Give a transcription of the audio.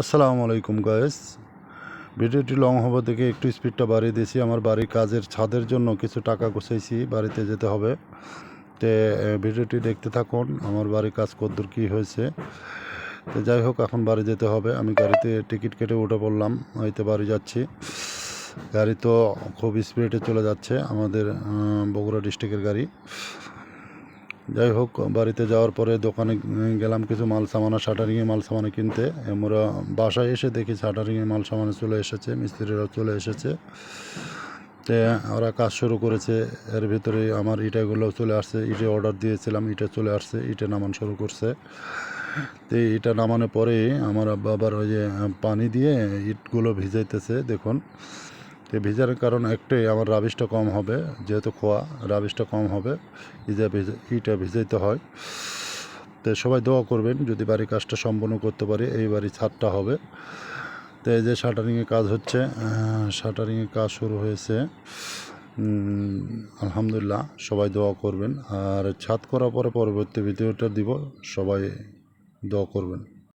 আসসালামু আলাইকুম গায়েস ভিডিওটি লং হওয়া থেকে একটু স্পিডটা বাড়িয়ে দিয়েছি। আমার বাড়ির কাজের ছাদের জন্য কিছু টাকা গুছাইছি, বাড়িতে যেতে হবে। তে ভিডিওটি দেখতে থাকুন, আমার বাড়ির কাজ কদ্দূর কী হয়েছে। তো, যাই হোক, এখন বাড়ি যেতে হবে। আমি গাড়িতে টিকিট কেটে উঠে পড়লাম হয়তো বাড়ি যাচ্ছি। গাড়ি তো খুব স্পিডে চলে যাচ্ছে, আমাদের বগুড়া ডিস্ট্রিক্টের গাড়ি। যাই হোক, বাড়িতে যাওয়ার পরে দোকানে গেলাম কিছু মাল সামানা শাটারিংয়ে মাল সামানা কিনতে। আমরা বাসায় এসে দেখি শাটারিংয়ে মাল সামানা চলে এসেছে মিস্ত্রিরাও চলে এসেছে। তে ওরা কাজ শুরু করেছে, এর ভিতরে আমার ইটাগুলো চলে আসছে, ইটে অর্ডার দিয়েছিলাম, ইটা চলে আসছে, ইটে নামান শুরু করছে। তো ইটা নামানোর পরে আমার আব্বা আবার ওই যে পানি দিয়ে ইটগুলো ভিজাইতেছে, দেখুন। তো ভিজার কারণ একটাই, আমার রাবিশটা কম হবে, যেহেতু খোয়া, রাবিশটা কম হবে ইজা ভিজে, ইটা ভিজাইতে হয়। তো সবাই দোয়া করবেন, যদি বাড়ির কাজটা সম্পন্ন করতে পারি, এই বাড়ি ছাদটা হবে। তো এই যে শাটারিংয়ের কাজ হচ্ছে শাটারিংয়ের কাজ শুরু হয়েছে। আলহামদুলিল্লাহ, সবাই দোয়া করবেন। আর ছাদ করার পরে পরবর্তী ভিডিওটা দিব, সবাই দোয়া করবেন।